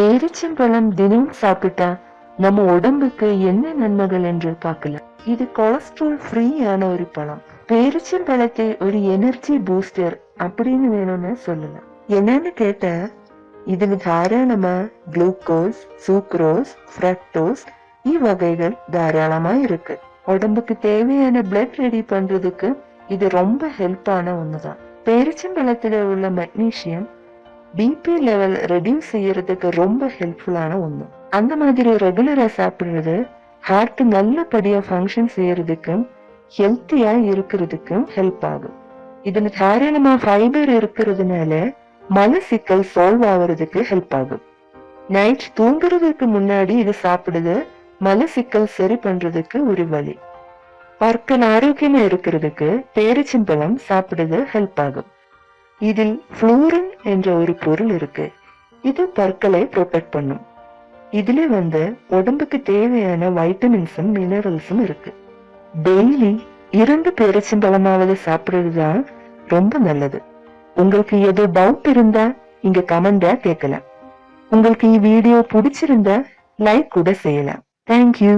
பேரிச்சம்பழம் தினம் சாப்பிட்டா நம்ம உடம்புக்கு என்ன நன்மைகள் என்று பார்க்கலாம். இது கொலஸ்ட்ரால் ஃப்ரீயான ஒரு பழம். பேரிச்சம்பழத்தை ஒரு எனர்ஜி பூஸ்டர் அப்படின்னு வேணும்னு சொல்லலாம். என்னன்னு கேட்டா இதுல தாராளமா குளுக்கோஸ் சூக்ரோஸ் ஃப்ரக்டோஸ் வகைகள் தாராளமா இருக்கு. உடம்புக்கு தேவையான பிளட் ரெடி பண்றதுக்கு இது ரொம்ப ஹெல்ப்பான ஒண்ணுதான். பேரிச்சம்பழத்துல உள்ள மெக்னீசியம் பிபி லெவல் ரெடியூஸ் செய்யறதுக்கு ரொம்ப ஹெல்ப்ஃபுல்லான ஒண்ணு. அந்த மாதிரி ரெகுலரா சாப்பிடுறது ஹார்ட் நல்லபடியா ஃபங்க்ஷன் செய்யறதுக்கும் ஹெல்த்தியா இருக்கிறதுக்கும் ஹெல்ப் ஆகும். இதுல தாராளமா ஃபைபர் இருக்கிறதுனால மலசிக்கல் சால்வ் ஆகிறதுக்கு ஹெல்ப் ஆகும். நைட் தூங்குறதுக்கு முன்னாடி இது சாப்பிடுது மலசிக்கல் சரி பண்றதுக்கு ஒரு வழி. பற்கள் ஆரோக்கியமா இருக்கிறதுக்கு பேரிச்சம்பழம் சாப்பிடுறது ஹெல்ப் ஆகும். இதில் ஃப்ளூரின் என்ற ஒரு பொருள் இருக்கு. இது பற்களை ப்ரொடெக்ட் பண்ணும். இதுல வந்து உடம்புக்கு தேவையான வைட்டமின்ஸும் மினரல்ஸும் இருக்கு. டெய்லி இரண்டு பேரிச்சம்பழமாவது சாப்பிடுறது தான் ரொம்ப நல்லது. உங்களுக்கு ஏதோ டவுட் இருந்தா இங்க கமெண்டா கேட்கலாம் உங்களுக்கு இந்த வீடியோ பிடிச்சிருந்தா லைக் கூட செய்யலாம். தேங்க்யூ